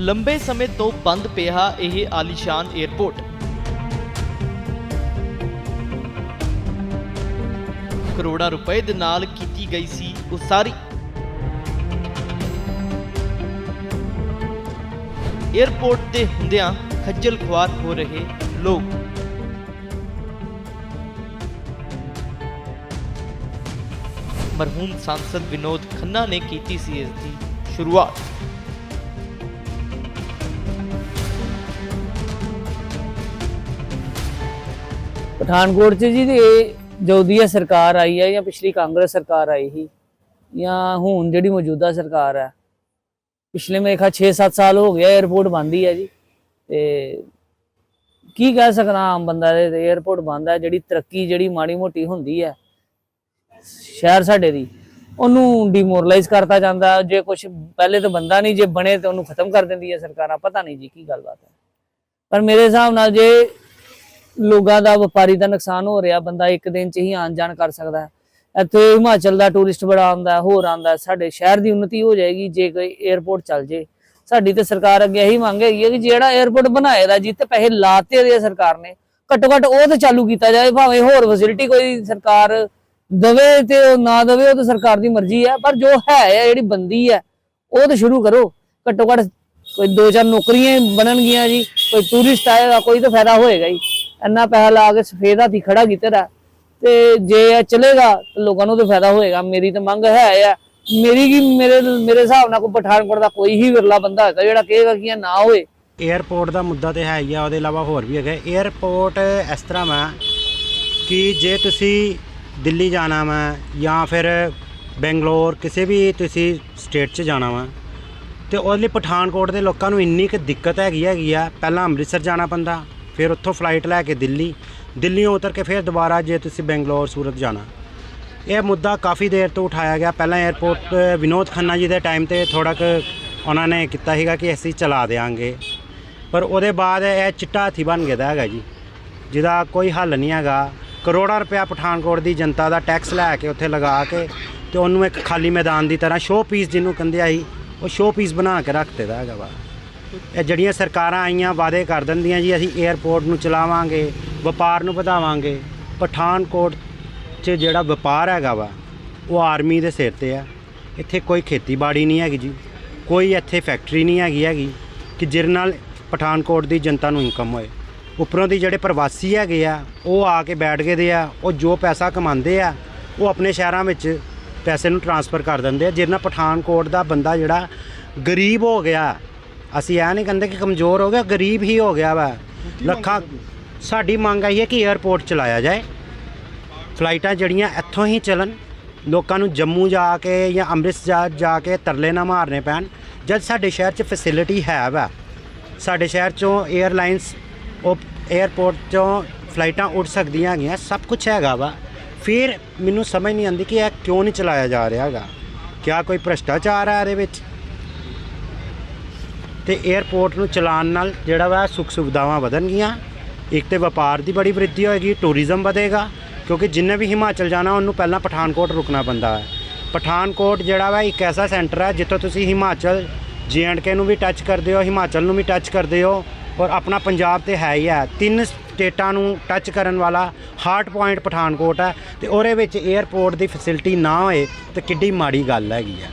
ਲੰਬੇ ਸਮੇਂ ਤੋਂ ਬੰਦ ਪਿਆ ਇਹ ਆਲੀਸ਼ਾਨ 에ਅਰਪੋਰਟ ਕਰੋੜਾਂ ਰੁਪਏ ਦੇ ਨਾਲ ਕੀਤੀ ਗਈ ਸੀ ਉਸਾਰੀ। 에ਅਰਪੋਰਟ ਤੇ ਹੁੰਦਿਆਂ ਖੱਜਲ ਖੁਆਰ ਹੋ ਰਹੇ ਲੋਕ। ਮਰਹੂਮ ਸੰਸਦ ਵਿਨੋਦ ਖੰਨਾ ਨੇ ਕੀਤੀ ਸੀ ਇਸ ਦੀ ਸ਼ੁਰੂਆਤ। ਪਠਾਨਕੋਟ 'ਚ ਜੀ ਇਹ ਜੋ ਸਰਕਾਰ ਆਈ ਹੈ ਜਾਂ ਪਿਛਲੀ ਕਾਂਗਰਸ ਸਰਕਾਰ ਆਈ ਸੀ ਜਾਂ ਹੁਣ ਜਿਹੜੀ ਮੌਜੂਦਾ ਸਰਕਾਰ ਹੈ ਪਿਛਲੇ ਮੇਰੇ ਖਾ 6-7 ਸਾਲ ਹੋ ਗਿਆ 에어ਪੋਰਟ ਬੰਦੀ ਹੈ ਜੀ ਤੇ ਕੀ ਕਹਿ ਸਕਦਾ ਆਮ ਬੰਦਾ ਦੇ 에어ਪੋਰਟ ਹੈ ਜਿਹੜੀ ਤਰੱਕੀ ਜਿਹੜੀ ਮਾੜੀ ਮੋਟੀ ਹੁੰਦੀ ਹੈ ਸ਼ਹਿਰ ਸਾਡੇ ਦੀ, ਉਹਨੂੰ ਡੀਮੋਰਲਾਈਜ਼ ਕਰਤਾ ਜਾਂਦਾ, ਜੇ ਕੁਝ ਪਹਿਲੇ ਤਾਂ ਬੰਦਾ ਨਹੀਂ, ਜੇ ਬਣੇ ਤੇ ਉਹਨੂੰ ਖਤਮ ਕਰ ਦਿੰਦੀ ਹੈ ਸਰਕਾਰਾਂ, ਪਤਾ ਨਹੀਂ ਜੀ ਕੀ ਗੱਲਬਾਤ ਹੈ ਪਰ ਮੇਰੇ ਹਿਸਾਬ ਨਾਲ ਜੇ ਲੋਗਾਂ ਦਾ ਵਪਾਰੀ ਦਾ ਨੁਕਸਾਨ ਹੋ ਰਿਹਾ, ਬੰਦਾ ਇੱਕ ਦਿਨ 'ਚ ਹੀ ਆਣ ਜਾਣ ਕਰ ਸਕਦਾ ਇੱਥੇ ਹਿਮਾਚਲ ਦਾ ਟੂਰਿਸਟ ਬੜਾ ਆਉਂਦਾ, ਹੋਰ ਆਉਂਦਾ, ਸਾਡੇ ਸ਼ਹਿਰ ਦੀ ਉન્નਤੀ ਹੋ ਜਾਏਗੀ ਜੇ ਕੋਈ 에어ਪੋਰਟ ਚੱਲ ਜੇ। ਸਾਡੀ ਤੇ ਸਰਕਾਰ ਅੱਗੇ ਇਹੀ ਮੰਗ ਹੈਗੀ ਹੈ ਕਿ ਜਿਹੜਾ 에어ਪੋਰਟ ਬਣਾਏ ਦਾ ਜਿੱਤੇ ਪੈਸੇ ਲਾਤੇ ਦੇ ਸਰਕਾਰ ਨੇ, ਘੱਟੋ ਘੱਟ ਉਹ ਤੇ ਚਾਲੂ ਕੀਤਾ ਜਾਏ, ਭਾਵੇਂ ਹੋਰ ਫੈਸਿਲਿਟੀ ਕੋਈ ਸਰਕਾਰ ਦਵੇ ਤੇ ਉਹ ਨਾ ਦਵੇ, ਉਹ ਤਾਂ ਸਰਕਾਰ ਦੀ ਮਰਜ਼ੀ ਹੈ, ਪਰ ਜੋ ਹੈ ਜਿਹੜੀ ਬੰਦੀ ਹੈ, ਉਹ ਤੇ ਸ਼ੁਰੂ ਕਰੋ। ਘੱਟੋ ਘੱਟ ਕੋਈ ਦੋ ਚਾਰ ਨੌਕਰੀਆਂ ਬਣਨਗੀਆਂ ਜੀ, ਕੋਈ ਟੂਰਿਸਟ ਆਏਗਾ, ਕੋਈ ਤਾਂ ਫਾਇਦਾ ਹੋਏਗਾ ਹੀ। ਇੰਨਾ ਪੈਸਾ ਲਾ ਕੇ ਸਫੇਦ ਹਾਥੀ ਖੜਾ ਕੀਤਾ ਦਾ ਤੇ ਜੇ ਇਹ ਚਲੇਗਾ ਤਾਂ ਲੋਕਾਂ ਨੂੰ ਤਾਂ ਫਾਇਦਾ ਹੋਏਗਾ। ਮੇਰੀ ਤਾਂ ਮੰਗ ਹੈ ਆ। ਮੇਰੀ ਕੀ ਮੇਰੇ ਮੇਰੇ ਹਿਸਾਬ ਨਾਲ ਕੋਈ ਪਠਾਨਕੋਟ ਦਾ ਕੋਈ ਹੀ ਵਿਰਲਾ ਬੰਦਾ ਹੈਗਾ ਜਿਹੜਾ ਕਹੇਗਾ ਕਿ ਇਹ ਨਾ ਹੋਏ 에ਅਰਪੋਰਟ ਦਾ ਮੁੱਦਾ ਤੇ ਹੈ ਹੀ ਆ, ਉਹਦੇ ਇਲਾਵਾ ਹੋਰ ਵੀ ਹੈਗਾ। 에ਅਰਪੋਰਟ ਇਸ ਤਰ੍ਹਾਂ ਵਾ ਕਿ ਜੇ ਤੁਸੀਂ ਦਿੱਲੀ ਜਾਣਾ ਵਾ ਜਾਂ ਫਿਰ ਬੈਂਗਲੌਰ, ਕਿਸੇ ਵੀ ਤੁਸੀਂ ਸਟੇਟ 'ਚ ਜਾਣਾ ਵਾ, ਤੇ ਉਹਦੇ ਲਈ ਪਠਾਨਕੋਟ ਦੇ ਲੋਕਾਂ ਨੂੰ ਇੰਨੀ ਕੁ ਦਿੱਕਤ ਹੈਗੀ ਹੈਗੀ ਆ। ਪਹਿਲਾਂ ਅੰਮ੍ਰਿਤਸਰ ਜਾਣਾ ਪੈਂਦਾ। ਫਿਰ ਉੱਥੋਂ ਫਲਾਈਟ ਲੈ ਕੇ ਦਿੱਲੀ। ਦਿੱਲੀੋਂ ਉਤਰ ਕੇ ਫਿਰ ਦੁਬਾਰਾ ਜੇ ਤੁਸੀਂ ਬੈਂਗਲੌਰ, ਸੂਰਤ ਜਾਣਾ। ਇਹ ਮੁੱਦਾ ਕਾਫੀ ਦੇਰ ਤੋਂ ਉਠਾਇਆ ਗਿਆ। ਪਹਿਲਾਂ 에ਅਰਪੋਰਟ ਵਿਨੋਦ ਖੰਨਾ ਜੀ ਦੇ ਟਾਈਮ ਤੇ ਥੋੜਾ ਕੁ ਉਹਨਾਂ ਨੇ ਕੀਤਾ ਸੀਗਾ ਕਿ ਅਸੀਂ ਚਲਾ ਦੇਵਾਂਗੇ ਪਰ ਉਹਦੇ ਬਾਅਦ ਇਹ ਚਿੱਟਾ ਹਾਥੀ ਬਣ ਗਿਆ ਦਾ ਹੈਗਾ ਜੀ। ਜਿਹਦਾ ਕੋਈ ਹੱਲ ਨਹੀਂ ਹੈਗਾ। ਕਰੋੜਾਂ ਰੁਪਇਆ ਪਠਾਨਕੋਟ ਦੀ ਜਨਤਾ ਦਾ ਟੈਕਸ ਲੈ ਕੇ ਉੱਥੇ ਲਗਾ ਕੇ ਤੇ ਉਹਨੂੰ ਇੱਕ ਖਾਲੀ ਮੈਦਾਨ ਦੀ ਤਰ੍ਹਾਂ ਸ਼ੋਅ ਪੀਸ ਜਿਹਨੂੰ ਕਹਿੰਦੇ ਆ ਸੀ ਉਹ ਸ਼ੋਅ ਪੀਸ ਬਣਾ ਕੇ ਰੱਖ ਦਿੱਤਾ ਹੈਗਾ ਵਾ। ਇਹ ਜਿਹੜੀਆਂ ਸਰਕਾਰਾਂ ਆਈਆਂ, ਵਾਅਦੇ ਕਰ ਦਿੰਦੀਆਂ ਜੀ, ਅਸੀਂ 에ਅਰਪੋਰਟ ਨੂੰ ਚਲਾਵਾਂਗੇ, ਵਪਾਰ ਨੂੰ ਵਧਾਵਾਂਗੇ। ਪਠਾਨਕੋਟ 'ਚ ਜਿਹੜਾ ਵਪਾਰ ਹੈਗਾ ਵਾ, ਉਹ ਆਰਮੀ ਦੇ ਸਿਰ ਤੇ ਆ। ਇੱਥੇ ਕੋਈ ਖੇਤੀਬਾੜੀ ਨਹੀਂ ਹੈਗੀ ਜੀ। ਕੋਈ ਇੱਥੇ ਫੈਕਟਰੀ ਨਹੀਂ ਹੈਗੀ ਹੈਗੀ ਕਿ ਜਿਹਦੇ ਨਾਲ ਪਠਾਨਕੋਟ ਦੀ ਜਨਤਾ ਨੂੰ ਇਨਕਮ ਹੋਏ। ਉੱਪਰੋਂ ਦੀ ਜਿਹੜੇ ਪ੍ਰਵਾਸੀ ਹੈਗੇ ਆ, ਉਹ ਆ ਕੇ ਬੈਠ ਗਏ ਦੇ ਆ, ਉਹ ਜੋ ਪੈਸਾ ਕਮਾਉਂਦੇ ਆ, ਉਹ ਆਪਣੇ ਸ਼ਹਿਰਾਂ ਵਿੱਚ ਪੈਸੇ ਨੂੰ ਟਰਾਂਸਫਰ ਕਰ ਦਿੰਦੇ ਆ। ਜਿਹਦੇ ਨਾਲ ਪਠਾਨਕੋਟ ਦਾ ਬੰਦਾ ਜਿਹੜਾ ਗਰੀਬ ਹੋ ਗਿਆ ਅਸੀਂ ਇਹ ਨਹੀਂ ਕਹਿੰਦੇ ਕਿ ਕਮਜ਼ੋਰ ਹੋ ਗਿਆ ਗਰੀਬ ਹੀ ਹੋ ਗਿਆ ਵਾ। ਲੱਖਾਂ ਸਾਡੀ ਮੰਗ ਆਈ ਹੈ ਕਿ 에어ਪੋਰਟ ਚਲਾਇਆ ਜਾਏ। ਫਲਾਈਟਾਂ ਜਿਹੜੀਆਂ ਇੱਥੋਂ ਹੀ ਚੱਲਣ। ਲੋਕਾਂ ਨੂੰ ਜੰਮੂ ਜਾ ਕੇ ਜਾਂ ਅੰਮ੍ਰਿਤਸਰ ਜਾ ਕੇ ਤਰਲੇ ਨਾ ਮਾਰਨੇ ਪੈਣ। ਜਦ ਸਾਡੇ ਸ਼ਹਿਰ 'ਚ ਫੈਸਿਲਿਟੀ ਹੈ ਵਾ। ਸਾਡੇ ਸ਼ਹਿਰ 'ਚੋਂ 에ਅਰਲਾਈਨਸ ਉਹ 에어ਪੋਰਟ 'ਚੋਂ ਫਲਾਈਟਾਂ ਉੱਡ ਸਕਦੀਆਂ ਹੈਗੀਆਂ ਸਭ ਕੁਝ ਹੈਗਾ ਵਾ। ਫਿਰ ਮੈਨੂੰ ਸਮਝ ਨਹੀਂ ਆਉਂਦੀ ਕਿ ਇਹ ਕਿਉਂ ਨਹੀਂ ਚਲਾਇਆ ਜਾ ਰਿਹਾ ਹੈਗਾ। ਕਿਆ ਕੋਈ ਭ੍ਰਸ਼ਟਾਚਾਰ ਹੈ ਇਹਦੇ ਵਿੱਚ? ਤੇ 에ਅਰਪੋਰਟ ਨੂੰ ਚਲਾਉਣ ਨਾਲ ਜਿਹੜਾ ਵਾ ਸੁੱਖ ਸੁਵਿਧਾਵਾਂ ਵਧਣਗੀਆਂ। ਇੱਕ ਤੇ ਵਪਾਰ ਦੀ ਬੜੀ ਵ੍ਰਿੱਧੀ ਹੋਏਗੀ ਟੂਰਿਜ਼ਮ ਵਧੇਗਾ, ਕਿਉਂਕਿ ਜਿੰਨੇ ਵੀ ਹਿਮਾਚਲ ਜਾਣਾ, ਉਹਨੂੰ ਪਹਿਲਾਂ ਪਠਾਨਕੋਟ ਰੁਕਣਾ ਪੈਂਦਾ ਹੈ। ਪਠਾਨਕੋਟ ਜਿਹੜਾ ਵਾ ਇੱਕ ਐਸਾ ਸੈਂਟਰ ਹੈ, ਜਿੱਥੋਂ ਤੁਸੀਂ ਹਿਮਾਚਲ ਕੇ ਨੂੰ ਵੀ ਟੱਚ ਕਰਦੇ ਹੋ, ਹਿਮਾਚਲ ਨੂੰ ਵੀ ਟੱਚ ਕਰਦੇ ਹੋ, ਔਰ ਆਪਣਾ ਪੰਜਾਬ ਤੇ ਹੈ ਹੀ ਹੈ। ਤਿੰਨ ਸਟੇਟਾਂ ਨੂੰ ਟੱਚ ਕਰਨ ਵਾਲਾ ਹਾਰਟ ਪੁਆਇੰਟ ਪਠਾਨਕੋਟ ਹੈ, ਤੇ ਉਹਦੇ ਵਿੱਚ 에ਅਰਪੋਰਟ ਦੀ ਫੈਸਿਲਿਟੀ ਨਾ ਹੋਏ, ਤੇ ਕਿੱਡੀ ਮਾੜੀ ਗੱਲ ਹੈਗੀ ਹੈ।